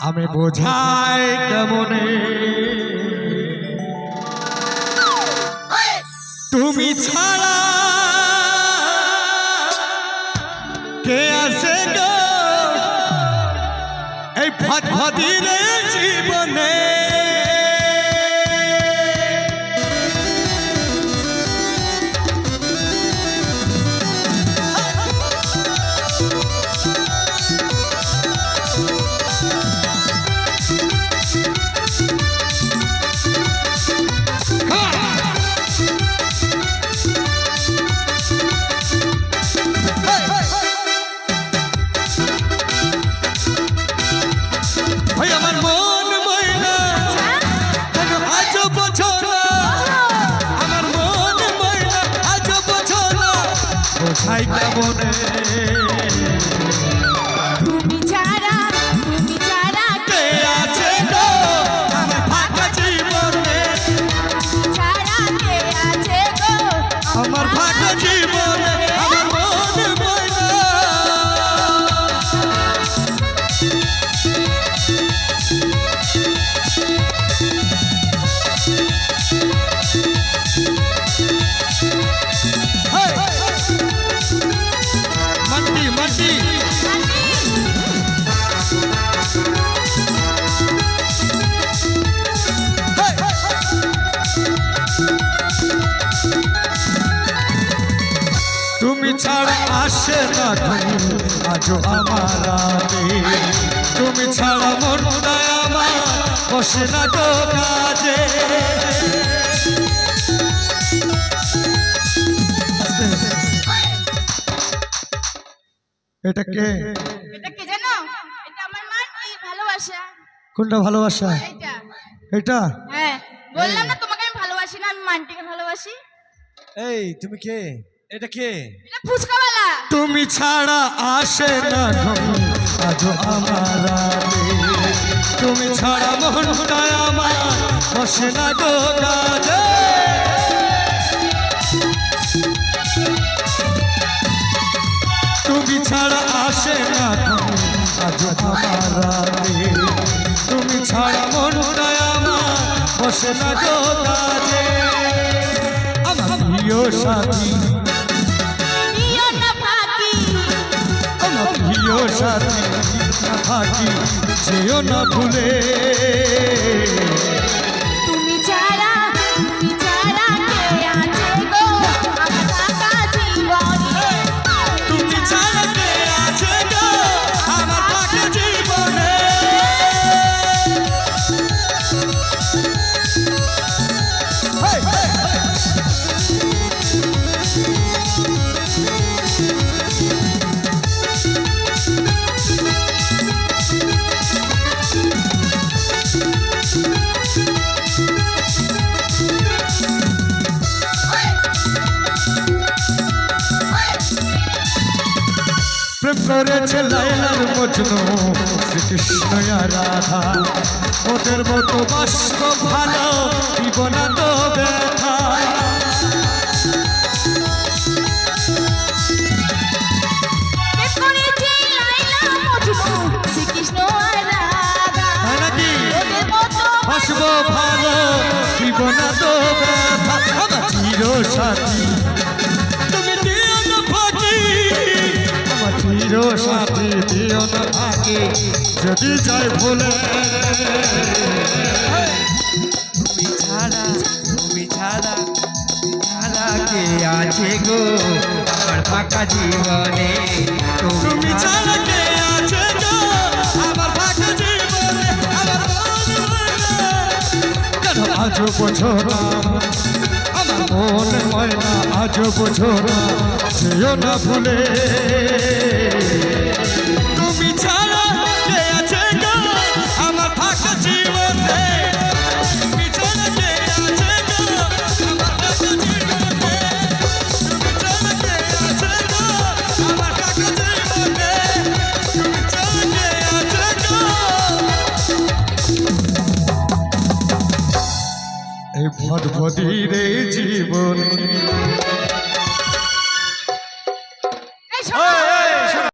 আমি বোঝাই কেমনে? তুমি ছাড়া কে আছে গো? এই ভাত রে জীবনে বোঝাই বনে তুমি আসে না ঘুম আজও আমার তুমি ছাড়া মনটা আমার বসে না তো কাজে। এটা কে? এটা কে জানো? এটা আমার মাটি ভালোবাসা? কোনটা ভালোবাসা? এটা এটা? হ্যাঁ বললাম না তোমাকে আমি ভালোবাসি না আমি মানটিকে ভালোবাসি। এই তুমি কে? এটা কে? এটা ফুচকাওয়ালা। তুমি ছাড়া আসে না ঘুম। আজও আমার তুমি ছাড়া মনটা আমার বসে না কাজে। তুমি ছাড়া আসে না ঘুম। আজও আমার তুমি ছাড়া মনটা আমার বসে না কাজে। আমার প্রিয় সাথী প্রিয় সাথী থাকি যেও না ভুলে। করেছে লাইলার মজনু। শ্রীকৃষ্ণ রাধা ওদের মতো বাস্ক ভালো জীবন তো ব্যথা ভালো জীবন তো ব্যথা। চির সাথী যদি যাই ভুলে। তুমি ছাড়া তুমি ছাড়া ছাড়া কে আছে গো আমার ফাঁকা জীবনে? তুমি ছাড়া কে আছে গো আমার ফাঁকা জীবনে? আমার মন ময়না আমার মন আজও বোঝো না না ভুলে। এই ভটভটির জীবন।